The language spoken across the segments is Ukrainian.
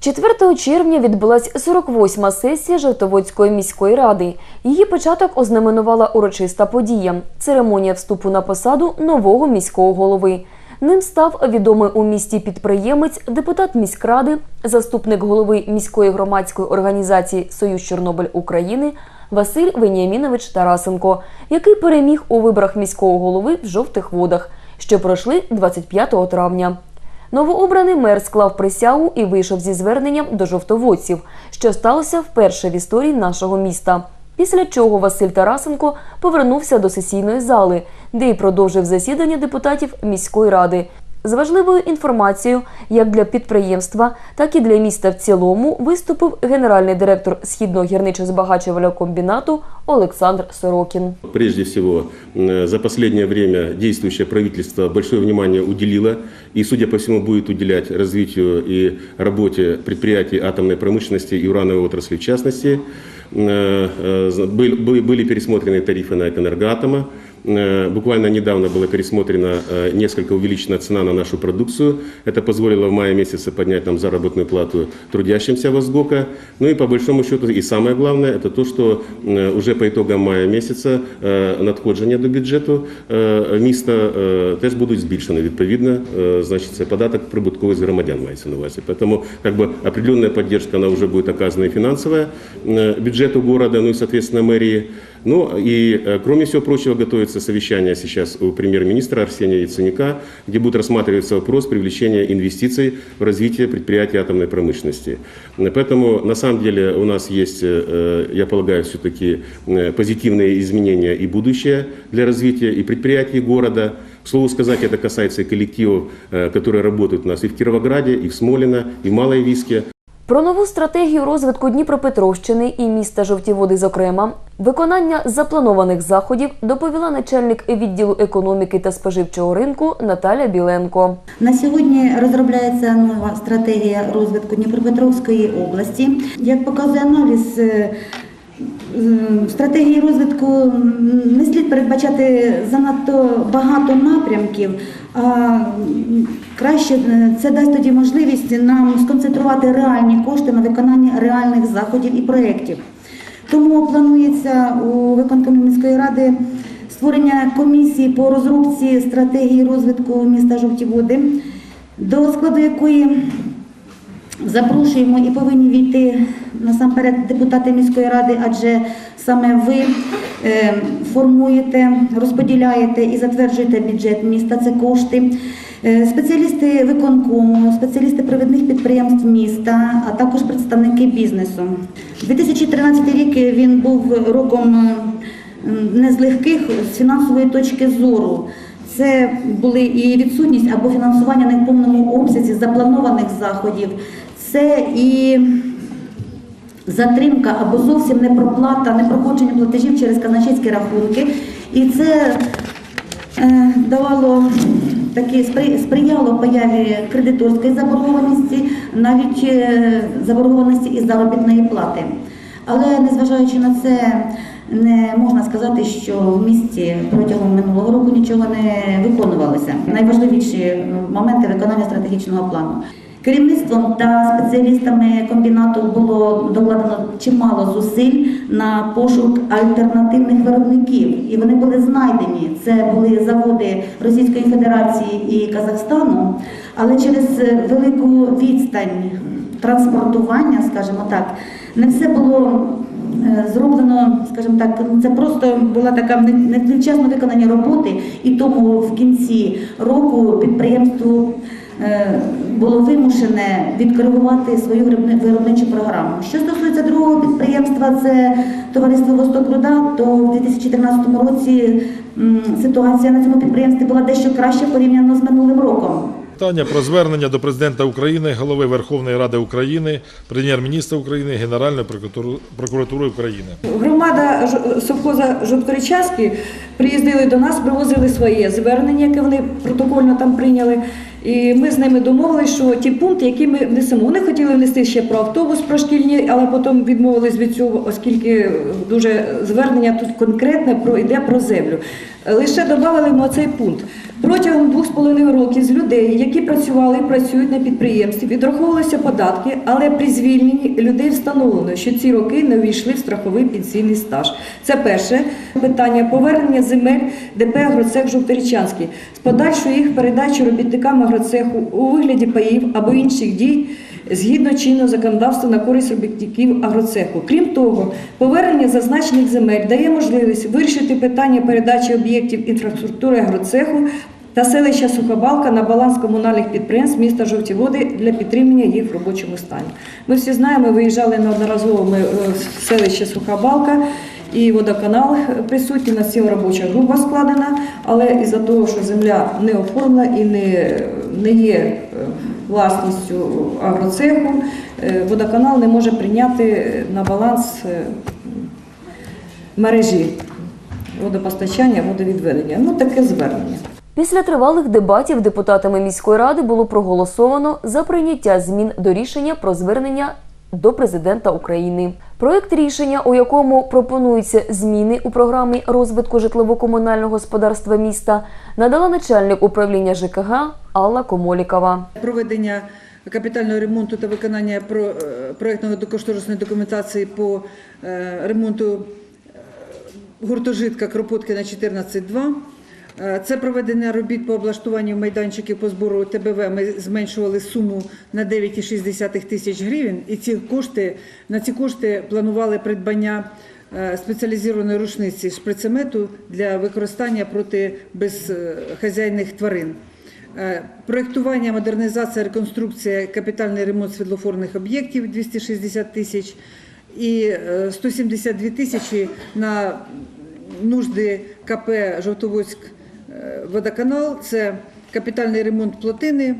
4 червня відбулась 48-ма сесія Жовтоводської міської ради. Її початок ознаменувала урочиста подія – церемонія вступу на посаду нового міського голови. Ним став відомий у місті підприємець, депутат міськради, заступник голови міської громадської організації Союз Чорнобиль України Василь Веніамінович Тарасенко, який переміг у виборах міського голови в жовтих водах, що пройшли 25 травня. Новообраний мер склав присягу і вийшов зі зверненням до жовтоводців, що сталося вперше в історії нашого міста. Після чого Василь Тарасенко повернувся до сесійної зали, де й продовжив засідання депутатів міської ради з важливою інформацією як для підприємства, так і для міста в цілому виступив генеральний директор східного гірничо-збагачувального комбінату Олександр Сорокін. Прежде всего, м, за последнее время действующее правительство большое внимание уделило и, судя по всему, будет уделять развитию и работе предприятий атомной промышленности и урановой отрасли в частности. М, э, э, был- Были были пересмотрены тарифы на энергоатома. Э, Буквально недавно была пересмотрена э, несколько увеличена цена на нашу продукцию. Это позволило в мае месяце поднять нам заработную плату трудящимся Возгока. Ну и по большому счету, и самое главное, это то, что э, уже по итогам мая месяца э, надходження до бюджету е, міста е, теж будуть збільшені. Відповідно, е, значить, це податок прибутковість громадян мається на увазі. Поэтому как бы определенная поддержка, она уже будет оказана и финансовая э, бюджету города, ну и, соответственно, мэрии. Ну и, э, кроме всего прочего, готовится совещание сейчас у премьер-министра Арсения Яценюка, где будет рассматриваться вопрос привлечения инвестиций в развитие предприятий атомной промышленности. Э, Поэтому, на самом деле, у нас есть, э, я полагаю, все-таки э, позитивные изменения и будущее для развития и предприятий города. К слову сказать, это касается и коллективов, э, которые работают у нас и в Кировограде, и в Смолино, и в Малой Виске. Про нову стратегію розвитку Дніпропетровщини і міста Жовті Води, зокрема, виконання запланованих заходів доповіла начальник відділу економіки та споживчого ринку Наталя Біленко. На сьогодні розробляється нова стратегія розвитку Дніпропетровської області. Як показує аналіз, е, в стратегії розвитку не слід передбачати занадто багато напрямків, а краще е, це дасть тоді можливість нам сконцентрувати реальні кошти на виконання реальних заходів і проєктів. Тому планується у виконкомі міської ради створення комісії по розробці стратегії розвитку міста Жовті Води, до складу якої запрошуємо і повинні війти насамперед депутати міської ради, адже саме ви е, формуєте, розподіляєте і затверджуєте бюджет міста. Це кошти. Е, Спеціалісти виконкому, спеціалісти провідних підприємств міста, а також представники бізнесу. 2013 рік він був роком е, не з легких з фінансової точки зору. Це були і відсутність або фінансування не в повному обсязі запланованих заходів. Це і затримка або зовсім не проплата, не проходження платежів через казначейські рахунки. І це е, давало такі сприяло появі кредиторської заборгованості, навіть е, заборгованості із заробітної плати. Але незважаючи на це, не можна сказати, що в місті протягом минулого року нічого не виконувалося. Найважливіші моменти виконання стратегічного плану. Керівництвом та спеціалістами комбінату було докладено чимало зусиль на пошук альтернативних виробників, і вони були знайдені. Це були заводи Російської Федерації і Казахстану, але через велику відстань транспортування, скажімо так, не все було е, зроблено, скажімо так, це просто була така не- невчасно виконані роботи, і тому в кінці року підприємству було вимушене відкоригувати свою виробничу програму. Що стосується другого підприємства, це товариство Восток Руда, то в 2013 році ситуація на цьому підприємстві була дещо краще порівняно з минулим роком. Питання про звернення до президента України, голови Верховної Ради України, прем'єр-міністра України, Генеральної прокуратури- України. Громада совхоза Жовторічаський приїздили до нас, привозили своє звернення, яке вони протокольно там прийняли. І ми з ними домовилися, що ті пункти, які ми внесемо, вони хотіли внести ще про автобус, про шкільні, але потім відмовились від цього, оскільки дуже звернення тут конкретне про йде про землю. Лише додали ми цей пункт. Протягом двох з половиною років з людей, які працювали і працюють на підприємстві, відраховувалися податки, але при звільненні людей встановлено, що ці роки не увійшли в страховий пенсійний стаж. Це перше питання повернення земель ДП «Агроцех Жовторічанський з подальшою їх передачі робітникам агроцеху у вигляді паїв або інших дій згідно чинного законодавства на користь робітників агроцеху. Крім того, повернення зазначених земель дає можливість вирішити питання передачі об'єктів інфраструктури агроцеху та селища Сухобалка на баланс комунальних підприємств міста Жовті Води для підтримання їх в робочому стані. Ми всі знаємо, виїжджали неодноразово ми, е, в селище Сухобалка. І водоканал присутній, у нас ціла робоча група складена, але із-за того, що земля не оформлена і не, не є е, власністю агроцеху, е, водоканал не може прийняти на баланс е, мережі водопостачання, водовідведення. Ну, таке звернення. Після тривалих дебатів депутатами міської ради було проголосовано за прийняття змін до рішення про звернення до президента України. Проект рішення, у якому пропонуються зміни у програмі розвитку житлово-комунального господарства міста, надала начальник управління ЖКГ Алла Комолікова. проведення капітального ремонту та виконання про, е, кошторисної документації по е, ремонту е, гуртожитка Кропоткіна 14.2. Е, Це проведення робіт по облаштуванню майданчиків по збору ТБВ. Ми зменшували суму на 9,6 тисяч гривень, і ці кошти на ці кошти планували придбання е, спеціалізованої рушниці шприцемету для використання проти безхазяйних тварин. Е, Проєктування, модернізація, реконструкція, капітальний ремонт світлофорних об'єктів 260 тисяч і е, 172 тисячі на нужди КП Жовтоводськ водоканал. Це капітальний ремонт плотини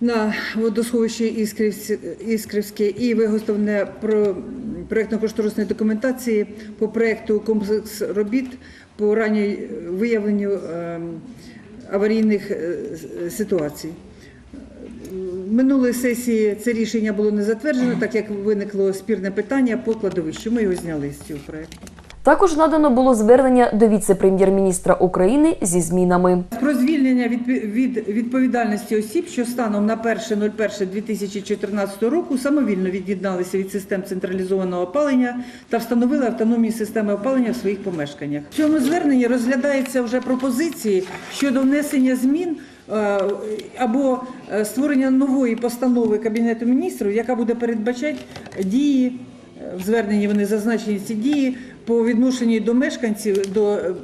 на водосховищі Іскрівсь- Іскрівське і виготовлення про проєктно-кошторисної документації по проєкту комплекс робіт по ранній виявленню ем, аварійних е, ситуацій. Минулої сесії це рішення було не затверджено, так як виникло спірне питання по кладовищу. Ми його зняли з цього проєкту. Також надано було звернення до віце-прем'єр-міністра України зі змінами. Про звільнення від, від відповідальності осіб, що станом на 1.01.2014 року самовільно від'єдналися від систем централізованого опалення та встановили автономні системи опалення в своїх помешканнях. В цьому зверненні розглядаються вже пропозиції щодо внесення змін. е, Або е, створення нової постанови Кабінету міністрів, яка буде передбачати дії в зверненні. Вони зазначені ці дії по відношенню до мешканців до е,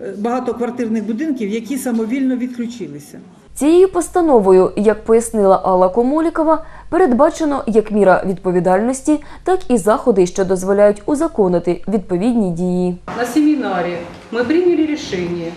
е, багатоквартирних будинків, які самовільно відключилися. Цією постановою, як пояснила Алла Комолікова, передбачено як міра відповідальності, так і заходи, що дозволяють узаконити відповідні дії. На семинаре мы приняли решение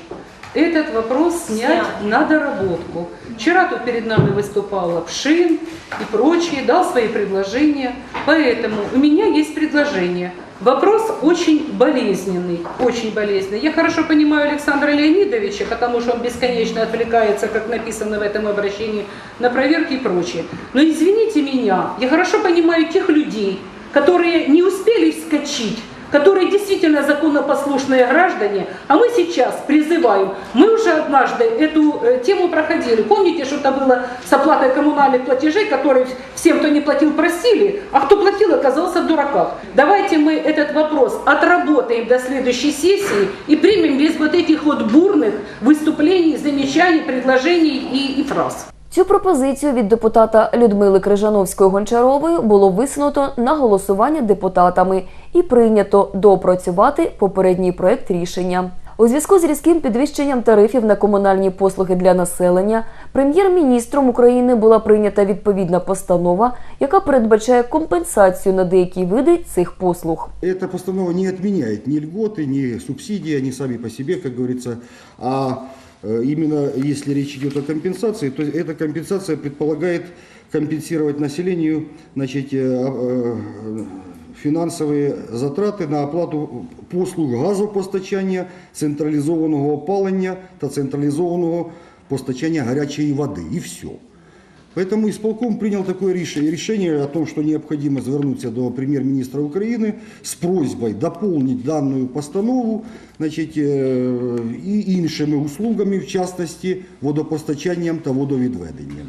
этот вопрос снять на доработку. Вчера тут перед нами выступала Пшин и прочие, дал свои предложения. Поэтому у меня есть предложение. Вопрос очень болезненный, очень болезненный. Я хорошо понимаю Александра Леонидовича, потому что он бесконечно отвлекается, как написано в этом обращении, на проверки и прочее. Но извините меня, я хорошо понимаю тех людей, которые не успели вскочить, которые действительно законопослушные граждане, а мы сейчас призываем, мы уже однажды эту э, тему проходили, помните, что это было с оплатой коммунальных платежей, которые всем, кто не платил, просили, а кто платил, оказался в дураках. Давайте мы этот вопрос отработаем до следующей сессии и примем без вот этих вот бурных выступлений, замечаний, предложений и, и фраз. Цю пропозицію від депутата Людмили Крижановської Гончарової було висунуто на голосування депутатами і прийнято доопрацювати попередній проект рішення. У зв'язку з різким підвищенням тарифів на комунальні послуги для населення прем'єр-міністром України була прийнята відповідна постанова, яка передбачає компенсацію на деякі види цих послуг. Эта постанова не отменяет ни льготы, ни субсидии, они сами по себе, как говорится, а э, именно если речь идет о компенсации, то эта компенсация предполагает компенсировать населению значит, э, э, финансовые затраты на оплату послуг газопостачання, централізованого опалення та централізованого постачання гарячої води. І все. Поэтому исполком принял такое реш- решение о том, что необходимо звернуться до премьер-министра Украины с просьбой дополнить данную постанову значить, е, і іншими услугами, в частности, водопостачанням та водовідведенням.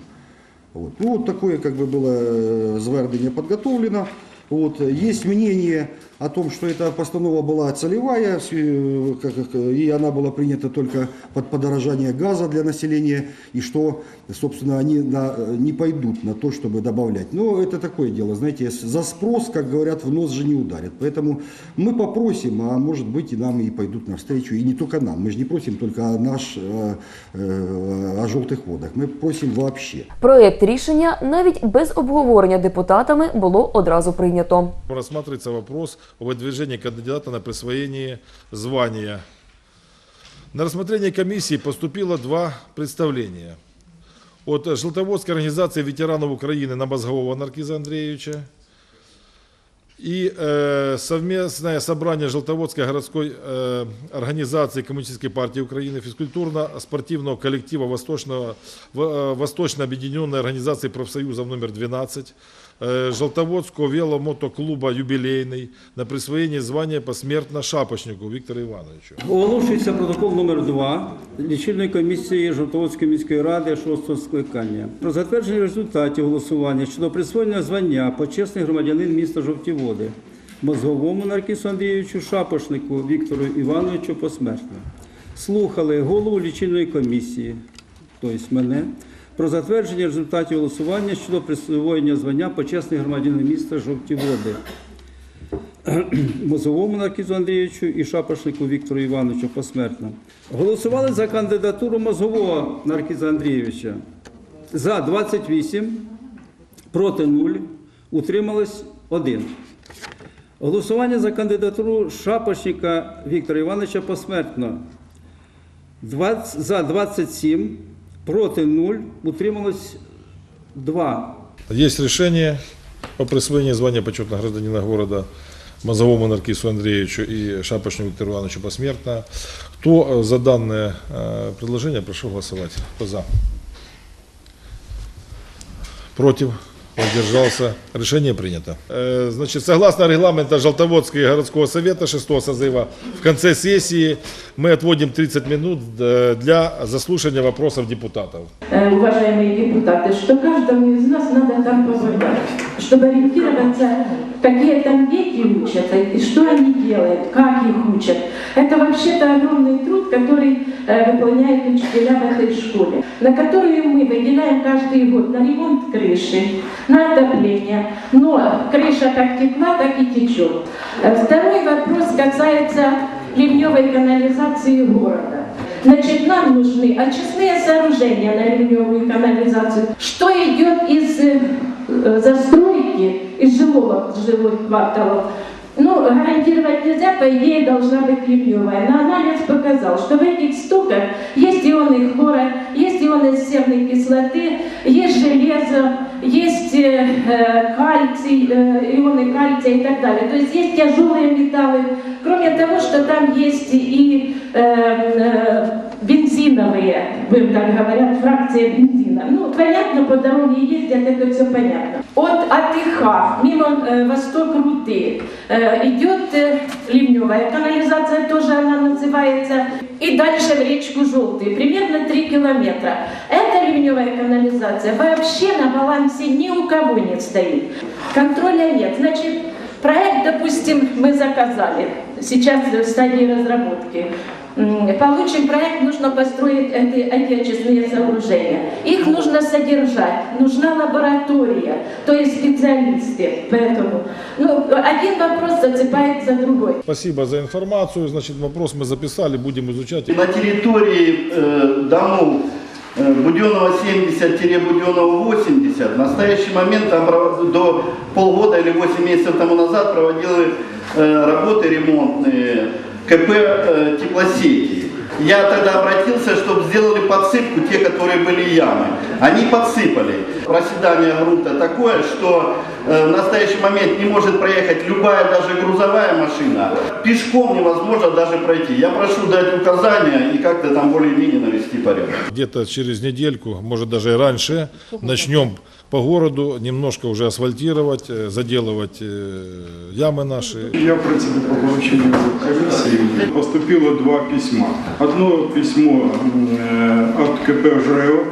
Вот. Ну, вот такое как бы было э, звернення подготовлено. Вот. Есть мнение о том, что эта постанова была целевая, с- э, как- как, и она была принята только под подорожание газа для населения, и что, собственно, они на- не пойдут на то, чтобы добавлять. Но это такое дело, знаете, с- за спрос, как говорят, в нос же не ударят. Поэтому мы попросим, а может быть и нам и пойдут навстречу, и не только нам. Мы же не просим только о наш, э, э, о желтых водах, мы просим вообще. Проєкт рішення навіть без обговорення депутатами було одразу прийнято. Рассматривается вопрос о выдвижении кандидата на присвоение звания. На рассмотрение комиссии поступило два представления. От Желтоводской организации ветеранов Украины Намазгового Наркиза Андреевича и э, совместное собрание Желтоводской городской э, организации Коммунистической партии Украины, физкультурно-спортивного коллектива Восточного, в- э, Восточно объединенной организации профсоюзов номер 12, э, Желтоводского веломотоклуба «Юбилейный» на присвоение звания посмертно Шапочнику Виктору Ивановичу. Оголошується протокол номер 2 лічильної комісії Жовтоводської міської ради 6 скликання про затвердження результатів голосування щодо присвоєння звання почесний громадянин міста Жовті Води Мозговому Наркісу Андрійовичу Шапошнику Віктору Івановичу посмертно. Слухали голову лічильної комісії, тобто мене, про затвердження результатів голосування щодо присвоєння звання почесний громадянин міста Жовті Води. Мозовому Наркізу Андрійовичу і Шапошнику Віктору Івановичу посмертно. Голосували за кандидатуру Мозгового Наркіза Андрійовича. За 28, проти 0, утрималось 1. Голосування за кандидатуру Шапошника Віктора Івановича посмертно. 20, за 27, проти 0, утрималось 2. Есть решение о присвоении звания почетного гражданина города Мазовому Наркису Андреевичу и Шапошнику Виктору Ивановичу посмертно. Кто э, за данное предложение, прошу голосовать. Кто за? Против? Воздержался. Решение принято. Э, Значит, согласно регламенту Желтоводского городского совета 6 созыва, в конце сессии мы отводим 30 минут э, для заслушивания вопросов депутатов. э, уважаемые депутаты, что каждому из нас надо там побывать, чтобы ориентироваться, какие там дети учатся, и что они делают, как их учат. Это вообще-то огромный труд, который э, выполняют учителя в этой школе, на которую мы выделяем каждый год на ремонт крыши, на отопление. Но крыша как текла, так и течет. Э, Второй вопрос касается ливневой канализации города. Значит, нам нужны очистные сооружения на ливневую канализацию. Что идет из э, э, застройки, из жилого, жилых кварталов? Ну, гарантировать нельзя, по идее, должна быть ливневая. Но анализ показал, что в этих стоках есть ионы хлора, есть ионы серной кислоты, есть железо, есть э, э, кальций, э, ионы кальция и так далее. То есть есть тяжелые металлы. Кроме того, что там есть и э, э, бензиновые, будем так говорят, фракция бензина. Понятно, по дороге ездят, это все понятно. От АТХ, мимо э, Восток Руты, э, идет э, ливневая канализация, тоже она называется, и дальше в речку Желтый, примерно 3 километра. Эта ливневая канализация вообще на балансе ни у кого не стоит. Контроля нет. Значит, проект, допустим, мы заказали, сейчас в стадии разработки. Получим проект, нужно построить эти, очистные сооружения. Их нужно содержать, нужна лаборатория, то есть специалисты. Поэтому ну, один вопрос зацепает за другой. Спасибо за информацию. Значит, вопрос мы записали, будем изучать. На территории э, домов э, Буденного 70-Буденного 80 в настоящий момент там до полгода или 8 месяцев тому назад проводили э, работы ремонтные КП э, теплосети. Я тогда обратился, чтобы сделали подсыпку, те, которые были ямы. Они подсыпали. Проседание грунта такое, что э, в настоящий момент не может проехать любая, даже грузовая машина. Пешком невозможно даже пройти. Я прошу дать указания и как-то там более-менее навести порядок. Где-то через недельку, может даже и раньше, начнем по городу немножко уже асфальтировать, э, заделывать э, ямы наши. Я працюю по поручению комиссии. Поступило два письма. Одно письмо э, от КП ЖРЭО.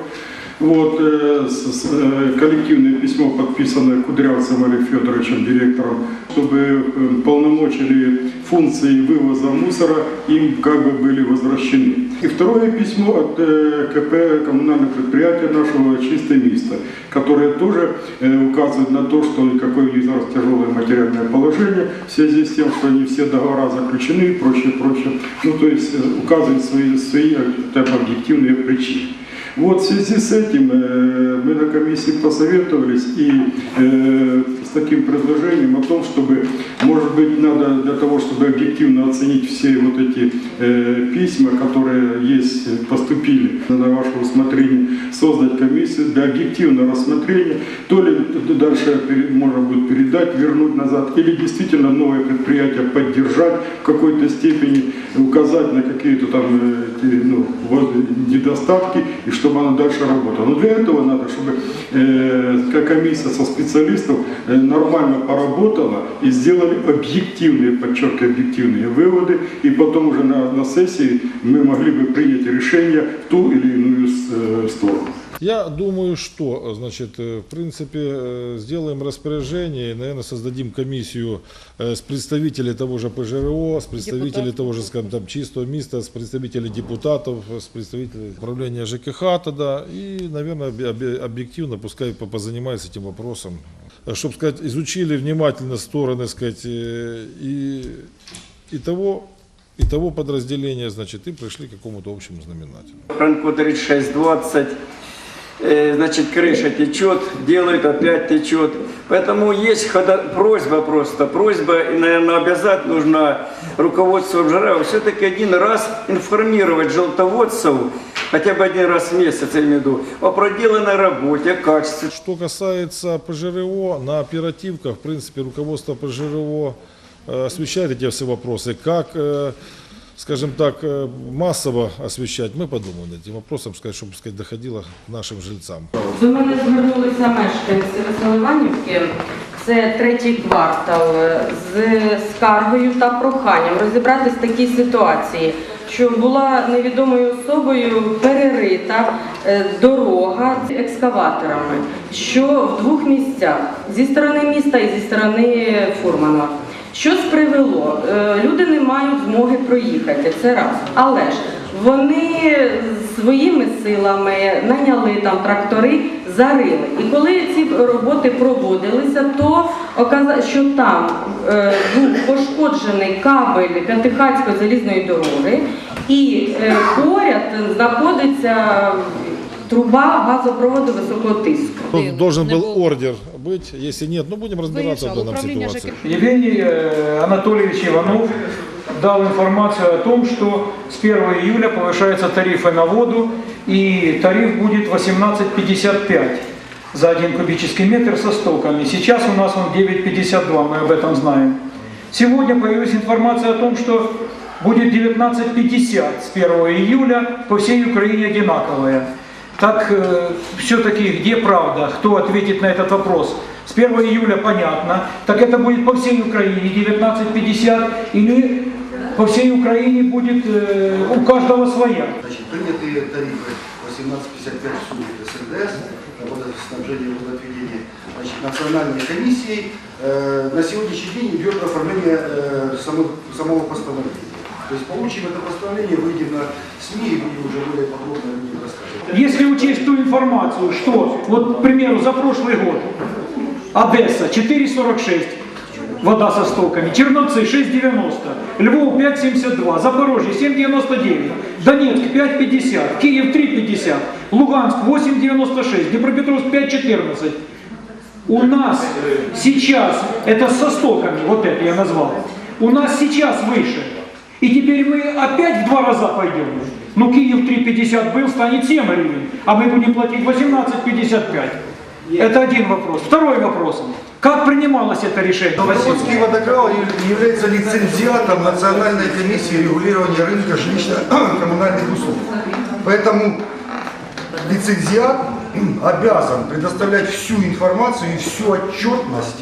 Вот, э, с- с- э, коллективное письмо, подписанное Кудрявцем Олег Федоровичем, директором, чтобы э, полномочия функции вывоза мусора им как бы были возвращены. И второе письмо от э, КП коммунального предприятия нашего «Чистое место», которое тоже э, указывает на то, что никакое Лизарс тяжелое материальное положение в связи с тем, что не все договора заключены и прочее, прочее. Ну, то есть э, указывает свои, свои так, объективные причины. Вот в связи с этим э, мы на комиссии посоветовались и э, с таким предложением о том, чтобы, может быть, надо для того, чтобы объективно оценить все вот эти э, письма, которые есть, э, поступили на ваше усмотрение, создать комиссию для объективного рассмотрения, то ли дальше можно будет передать, вернуть назад, или действительно новое предприятие поддержать в какой-то степени, указать на какие-то там э, ну, недостатки, и чтобы она дальше работала. Но для этого надо, чтобы э, комиссия со специалистов э, нормально поработала и сделали объективные, подчеркиваю, объективные выводы, и потом уже на, на сессии мы могли бы принять решение в ту или иную сторону. Я думаю, что, значит, э, в принципе, э, сделаем распоряжение, и, наверное, создадим комиссию э, с представителей того же ПЖРО, с представителей того же, скажем, там, чистого места, с представителей депутатов, с представителей управления ЖКХ тогда, и, наверное, объективно пускай по- позанимаются этим вопросом, чтобы, сказать, изучили внимательно стороны, сказать, и, и того, и того подразделения, значит, и пришли к какому-то общему знаменателю. Франко 3620, э, значит, крыша течет, делает, опять течет. Поэтому есть хода- просьба просто, просьба, и, наверное, обязать нужно руководство ЖРА все-таки один раз информировать желтоводцев, хотя бы один раз в месяц, я имею в виду, о проделанной работе, о качестве. Что касается ПЖРО, на оперативках, в принципе, руководство ПЖРО э, освещает эти все вопросы. Как, э, скажем так, э, массово освещать, мы подумаем над этим вопросом, сказать, чтобы сказать, доходило к нашим жильцам. До мене звернулися мешканці Веселиванівки, це третій квартал, з скаргою та проханням розібратись в такій ситуації, що була невідомою особою перерита е, дорога екскаваторами, що в двох місцях зі сторони міста і зі сторони Фурманова. Що привело? Е, Люди не мають змоги проїхати, це раз. Але ж вони своїми силами наняли там трактори, зарили. І коли ці роботи проводилися, то оказалось, що там е, був пошкоджений кабель П'ятихатської залізної дороги, і е, поряд знаходиться труба газопроводу високого тиску. Тут должен был ордер быть, если нет, ну будем разбираться в данном ситуации. Евгений э, Анатольевич Иванов дал информацию о том, что с 1 июля повышаются тарифы на воду, и тариф будет 18,55 за один кубический метр со стоками. Сейчас у нас он 9,52, мы об этом знаем. Сегодня появилась информация о том, что будет 19,50 с 1 июля по всей Украине одинаковая. Так э, все-таки где правда? Кто ответит на этот вопрос? С 1 июля понятно. Так это будет по всей Украине 19.50 или по всей Украине будет э, у каждого своя? Значит, принятые тарифы 1855 в сумме СНДС, водоснабжение и водоотведение, значит, национальной комиссией, э, на сегодняшний день идет оформление э, самого, самого постановления. То есть получим это постановление, выйдем на СМИ и будем уже более подробно нем рассказывать. Если учесть ту информацию, что, вот, к примеру, за прошлый год Одесса 4,46 вода со стоками, Черновцы 6,90, Львов 5,72, Запорожье 7,99, Донецк 5,50, Киев 3,50, Луганск 8,96, Днепропетровск 5,14. У нас сейчас, это со стоками, вот это я назвал, у нас сейчас выше. И теперь мы опять в два раза пойдем. Ну, Киев 3,50 был, станет 7 гривен, а мы будем платить 18,55. Это один вопрос. Второй вопрос. Как принималось это решение? Новосибирский водоканал является лицензиатом Национальной комиссии регулирования рынка жилищно-коммунальных услуг. Поэтому лицензиат обязан предоставлять всю информацию и всю отчетность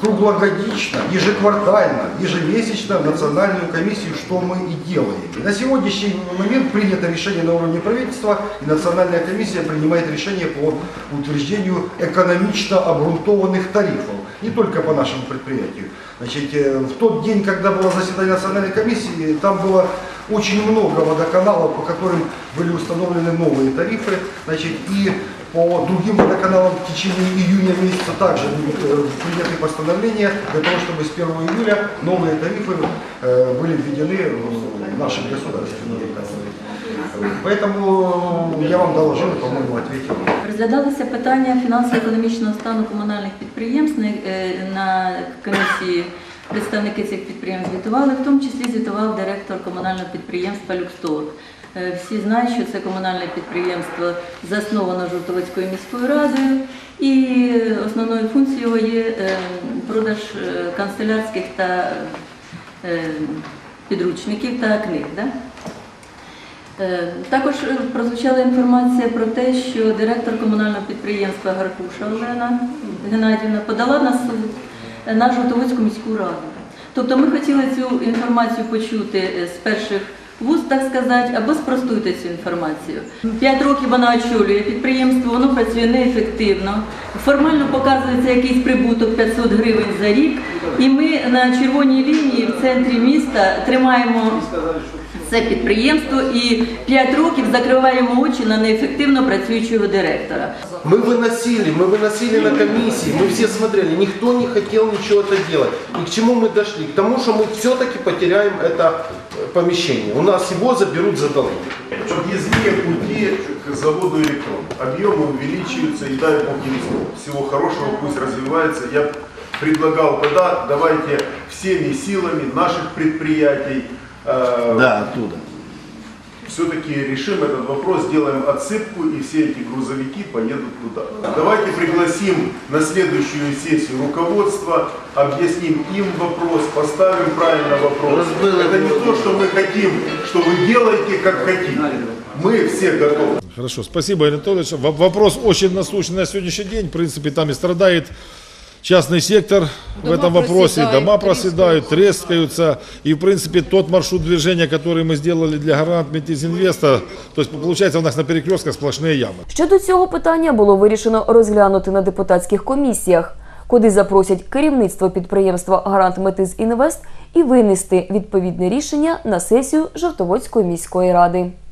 круглогодично, ежеквартально, ежемесячно в Национальную комиссию, что мы и делаем. На сегодняшний момент принято решение на уровне правительства, и Национальная комиссия принимает решение по утверждению экономично обґрунтованных тарифов, не только по нашему предприятию. Значит, э, в тот день, когда было заседание Национальной комиссии, там было очень много водоканалов, по которым были установлены новые тарифы. Значит, и по другим водоканалам в течение июня месяца также будут э, приняты постановления для того, чтобы с 1 июля новые тарифы э, были введены в нашем государственном водоканале. Поэтому я вам доложил и, по-моему, ответил. Розглядалося питання фінансово-економічного стану комунальних підприємств на- е, на комісії. Представники цих підприємств звітували, в тому числі звітував директор комунального підприємства Люкстор. Е, Всі знають, що це комунальне підприємство засновано Жовтоводською міською радою, і основною функцією є е, продаж е, канцелярських та підручників та книг. Також прозвучала інформація про те, що директор комунального підприємства Гаркуша Олена Геннадівна подала на суд на Жовтоводську міську раду. Тобто ми хотіли цю інформацію почути е, з перших вуст, так сказати, або спростуйте цю інформацію. П'ять років вона очолює підприємство, воно працює неефективно. Формально показується якийсь прибуток 500 гривень за рік. І ми на червоній лінії в центрі міста тримаємо це підприємство і 5 років закриваємо очі на неефективно працюючого директора. Мы выносили, мы выносили на комиссии, мы все смотрели, никто не хотел ничего это делать. И к чему мы дошли? К тому, что мы все-таки потеряем это э, помещение. У нас его заберут за долги. Объездные пути к заводу электрон. Объемы увеличиваются, и дай бог им всего хорошего, пусть развивается. Я предлагал тогда, давайте всеми силами наших предприятий да, оттуда. все-таки решим этот вопрос, сделаем отсыпку, и все эти грузовики поедут туда. Давайте пригласим на следующую сессию руководство, объясним им вопрос, поставим правильно вопрос. Это не то, что мы хотим, что вы делаете, как хотите. Мы все готовы. Хорошо, спасибо. Во- Вопрос очень насущный на сегодняшний день. В принципе, там и страдает частный сектор в Дома этом вопросе. проседают, Дома проседают, трескаются. И, в принципе, тот маршрут движения, который мы сделали для Гарант Метизинвеста, то есть, получается, у нас на перекрестках сплошные ямы. Щодо цього питання було вирішено розглянути на депутатських комісіях, куди запросять керівництво підприємства Гарант Метиз Інвест і винести відповідне рішення на сесію Жовтоводської міської ради.